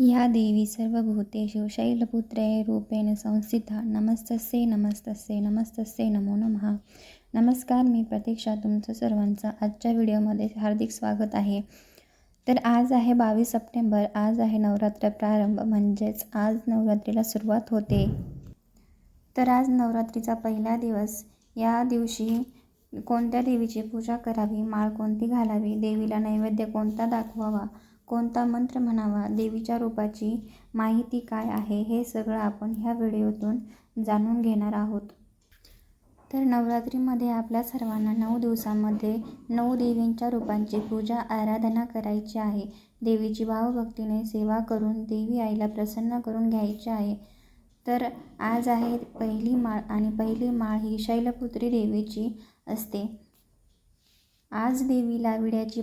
या देवी सर्वभूतेषु शैलपुत्रे रूपेण संस्थिता। नमस्तस्यै नमस्तस्ये नमस्तस्ये नमो नमः। नमस्कार मी प्रतीक्षा तुमचं सर्वांचं आजच्या व्हिडिओमध्ये हार्दिक स्वागत आहे. तर आज आहे बावीस सप्टेंबर आज आहे नवरात्र प्रारंभ म्हणजेच आज नवरात्रीला सुरुवात होते. तर आज नवरात्रीचा पहिला दिवस या दिवशी कोणत्या देवीची पूजा करावी माळ कोणती घालावी देवीला नैवेद्य कोणता दाखवावा कोणता मंत्र म्हणावा देवीच्या रूपाची माहिती काय आहे हे सगळं आपण ह्या व्हिडिओतून जाणून घेणार आहोत. तर नवरात्रीमध्ये आपल्या सर्वांना नऊ दिवसांमध्ये नऊ देवींच्या रूपांची पूजा आराधना करायची आहे. देवीची भावभक्तीने सेवा करून देवी आईला प्रसन्न करून घ्यायची आहे. तर आज आहे पहिली माळ आणि पहिली माळ ही शैलपुत्री देवीची असते. आज देवीला विड्याची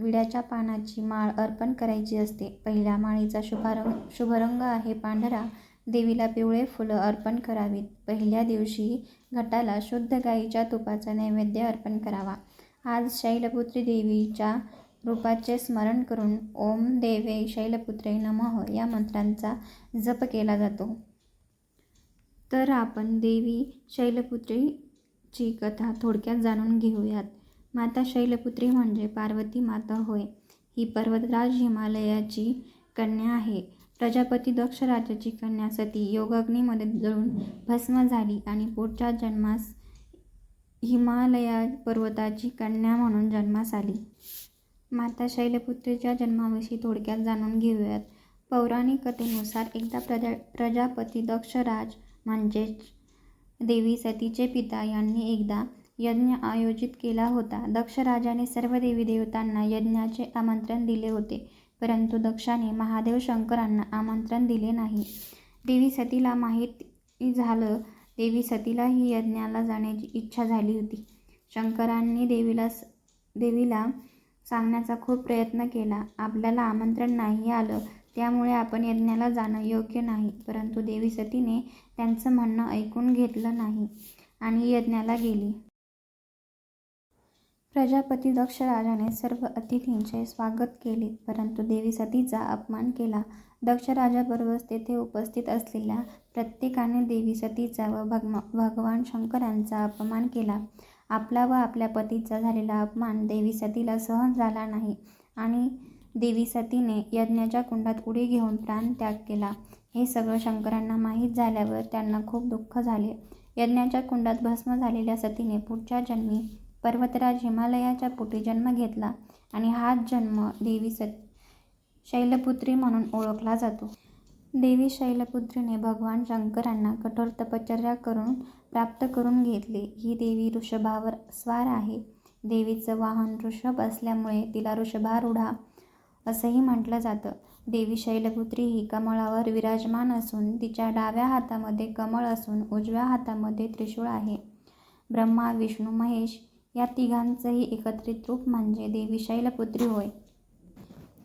विड्याच्या पानाची माळ अर्पण करायची असते. पहिल्या माळीचा शुभारंग शुभरंग आहे पांढरा. देवीला पिवळे फुलं अर्पण करावीत. पहिल्या दिवशी घटाला शुद्ध गाईच्या तुपाचा नैवेद्य अर्पण करावा. आज शैलपुत्री देवीच्या रूपाचे स्मरण करून ओम देवे शैलपुत्रे नमः या मंत्रांचा जप केला जातो. तर आपण देवी शैलपुत्रीची कथा थोडक्यात जाणून घेऊयात. माता शैलपुत्री म्हणजे पार्वती माता होय. ही पर्वतराज हिमालयाची कन्या आहे. प्रजापती दक्ष राजाची कन्या सती योगाग्नीमध्ये जळून भस्म झाली आणि पुढच्या जन्मास हिमालया पर्वताची कन्या म्हणून जन्मास आली. माता शैलपुत्रीच्या जन्माविषयी थोडक्यात जाणून घेऊयात. पौराणिक कथेनुसार एकदा प्रजा प्रजापती दक्षराज म्हणजेच देवी सतीचे पिता यांनी एकदा यज्ञ आयोजित केला होता. दक्ष राजाने सर्व देवी देवतांना यज्ञाचे आमंत्रण दिले होते परंतु दक्षाने महादेव शंकरांना आमंत्रण दिले नाही. देवी सतीला माहीत झालं देवी सतीलाही यज्ञाला जाण्याची इच्छा झाली होती. शंकरांनी देवीला देवीला सांगण्याचा खूप प्रयत्न केला. आपल्याला आमंत्रण नाही आलं त्यामुळे आपण यज्ञाला जाणं योग्य नाही परंतु देवी सतीने त्यांचं म्हणणं ऐकून घेतलं नाही आणि यज्ञाला गेली. प्रजापती दक्ष राजाने सर्व अतिथींचे स्वागत केले परंतु देवी सतीचा अपमान केला. दक्ष राजाबरोबर तेथे उपस्थित असलेल्या प्रत्येकाने देवी सतीचा व भगम भगवान शंकरांचा अपमान केला. आपला व आपल्या पतीचा झालेला अपमान देवी सतीला सहन झाला नाही आणि देवी सतीने यज्ञाच्या कुंडात उडी घेऊन प्राण त्याग केला. हे सगळं शंकरांना माहीत झाल्यावर त्यांना खूप दुःख झाले. यज्ञाच्या कुंडात भस्म झालेल्या सतीने पुढच्या जन्मी पर्वतराज हिमालयाच्या पोटी जन्म घेतला आणि हाच जन्म देवी सत शैलपुत्री म्हणून ओळखला जातो. देवी शैलपुत्रीने भगवान शंकरांना कठोर तपश्चर्या करून प्राप्त करून घेतले. ही देवी ऋषभावर स्वार आहे. देवीचं वाहन ऋषभ असल्यामुळे तिला ऋषभारूढा असंही म्हटलं जातं. देवी शैलपुत्री ही कमळावर विराजमान असून तिच्या डाव्या हातामध्ये कमळ असून उजव्या हातामध्ये त्रिशूळ आहे. ब्रह्मा विष्णू महेश या तिघांचंही एकत्रित रूप म्हणजे देवी शैलपुत्री होय.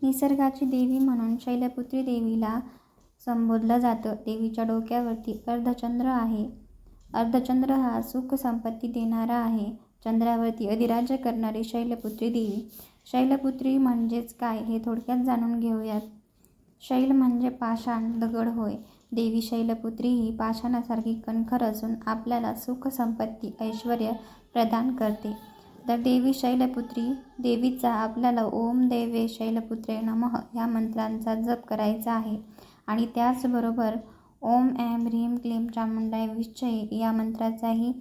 निसर्गाची देवी म्हणून शैलपुत्री देवीला संबोधलं जातं. देवीच्या डोक्यावरती अर्धचंद्र आहे. अर्धचंद्र हा सुख संपत्ती देणारा आहे. चंद्रावरती अधिराज्य करणारी शैलपुत्री देवी. शैलपुत्री म्हणजेच काय हे थोडक्यात जाणून घेऊयात. शैल म्हणजे पाषाण दगड होय. देवी शैलपुत्री ही पाषाणासारखी कणखर असून आपल्याला सुख संपत्ती ऐश्वर प्रदान करते. तर देवी शैलपुत्री देवीचा आपल्याला ओम देवे शैलपुत्रे नमः या मंत्रांचा जप करायचा आहे. आणि त्याचबरोबर ओम ऐम ह्रीम क्लीम चामुंडाय विश्चय या मंत्राचाही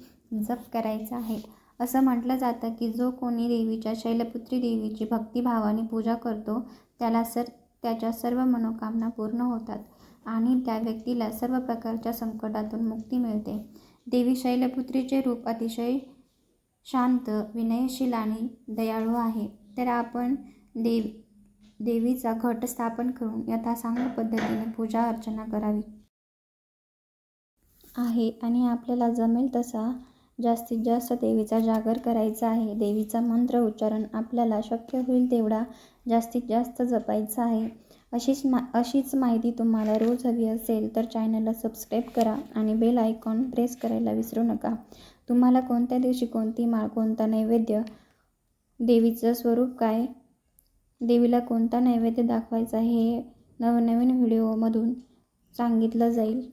जप करायचा आहे. असं म्हटलं जातं की जो कोणी देवीच्या शैलपुत्री देवीची भक्तिभावाने पूजा करतो त्याला सर त्याच्या सर्व मनोकामना पूर्ण होतात आणि त्या व्यक्तीला सर्व प्रकारच्या संकटातून मुक्ती मिळते. देवी शैलपुत्रीचे रूप अतिशय शांत विनयशील आणि दयाळू आहे. तर आपण देव देवीचा घट स्थापन करून यथासांग पद्धतीने पूजा अर्चना करावी. आहे आणि आपल्याला जमेल तसा जास्तीत जास्त देवीचा जागर करायचा आहे. देवीचा मंत्र उच्चारण आपल्याला शक्य होईल तेवढा जास्तीत जास्त जपायचा आहे. अशीच मा अशीच माहिती तुम्हाला रोज हवी असेल तर चॅनलला सबस्क्राईब करा आणि बेल आयकॉन प्रेस करायला विसरू नका. तुम्हाला कोणत्या दिवशी कोणती माळ कोणता नैवेद्य देवीचं स्वरूप काय? देवीला कोणता नैवेद्य दाखवायचा हे नवनवीन व्हिडिओमधून सांगितलं जाईल.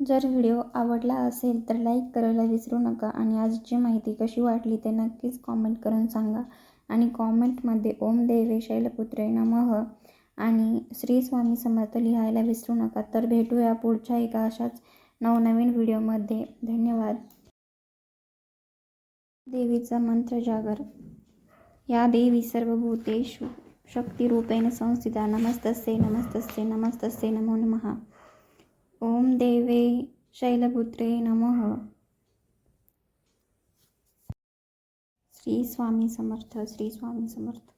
जर व्हिडिओ आवडला असेल तर लाईक करायला विसरू नका आणि आजची माहिती कशी वाटली ते नक्कीच कॉमेंट करून सांगा. आणि कॉमेंटमध्ये ओम देवे शैलपुत्रे नमः आणि श्री स्वामी समर्थ लिहायला विसरू नका. तर भेटूया पुढच्या एका अशाच नवनवीन व्हिडिओमध्ये. धन्यवाद. देवीचा मंत्र जागर. या देवी सर्वभूतेषु शक्तिरूपेण संस्थिता. नमस्तस्ये नमस्तस्ये नमस्तस्ये नमो नमः. ओम देवे शैलपुत्रे नमः. श्री स्वामी समर्थ श्री स्वामी समर्थ.